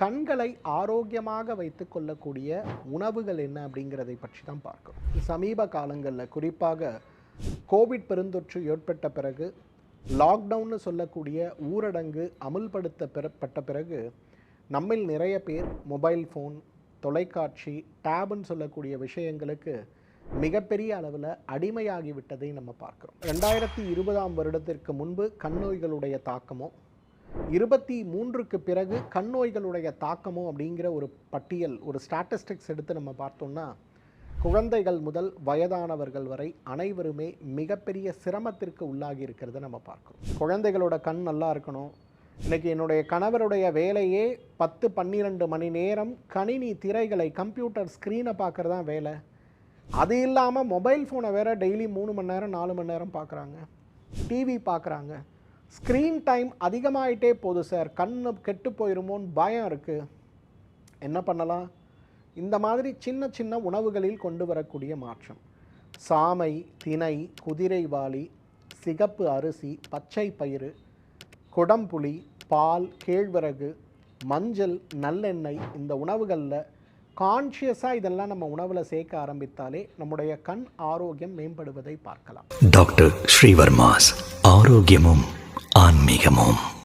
கண்களை ஆரோக்கியமாக வைத்து கொள்ளக்கூடிய உணவுகள் என்ன அப்படிங்கிறதை பற்றி தான் பார்க்கிறோம் சமீப காலங்களில் குறிப்பாக கோவிட் பெருந்தொற்று ஏற்பட்ட பிறகு லாக்டவுன்னு சொல்லக்கூடிய ஊரடங்கு அமுல்படுத்த பெறப்பட்ட பிறகு நம்மில் நிறைய பேர் மொபைல் ஃபோன் தொலைக்காட்சி டேப்னு சொல்லக்கூடிய விஷயங்களுக்கு மிகப்பெரிய அளவில் அடிமையாகிவிட்டதை நம்ம பார்க்குறோம். ரெண்டாயிரத்தி இருபதாம் வருடத்திற்கு முன்பு கண்ணோய்களுடைய தாக்கமும் இருபத்தி மூன்றுக்கு பிறகு கண் நோய்களுடைய தாக்கமோ அப்படிங்கிற ஒரு பட்டியல் ஒரு ஸ்டாட்டிஸ்டிக்ஸ் எடுத்து நம்ம பார்த்தோம்னா குழந்தைகள் முதல் வயதானவர்கள் வரை அனைவருமே மிகப்பெரிய சிரமத்திற்கு உள்ளாகி இருக்கிறத நம்ம பார்க்குறோம். குழந்தைகளோட கண் நல்லா இருக்கணும். இன்றைக்கி என்னுடைய கணவருடைய வேலையே பத்து பன்னிரெண்டு மணி நேரம் கணினி திரைகளை கம்ப்யூட்டர் ஸ்க்ரீனை பார்க்குறது தான் வேலை. அது இல்லாமல் மொபைல் ஃபோனை வேறு டெய்லி மூணு மணி நேரம் நாலு மணி நேரம் பார்க்குறாங்க. டிவி பார்க்குறாங்க. ஸ்க்ரீன் டைம் அதிகமாகிட்டே போகுது சார் கண் கெட்டு போயிருமோன்னு பயம் இருக்குது என்ன பண்ணலாம்? இந்த மாதிரி சின்ன சின்ன உணவுகளில் கொண்டு வரக்கூடிய மாற்றம். சாமை தினை குதிரைவாளி சிகப்பு அரிசி பச்சை பயிறு குடம்புளி பால் கேழ்வரகு மஞ்சள் நல்லெண்ணெய் இந்த உணவுகளில் கான்ஷியஸாக இதெல்லாம் நம்ம உணவில் சேர்க்க ஆரம்பித்தாலே நம்முடைய கண் ஆரோக்கியம் மேம்படுவதை பார்க்கலாம். டாக்டர் ஸ்ரீவர்மாஸ் ஆரோக்கியமும் ஆன்மீகமும்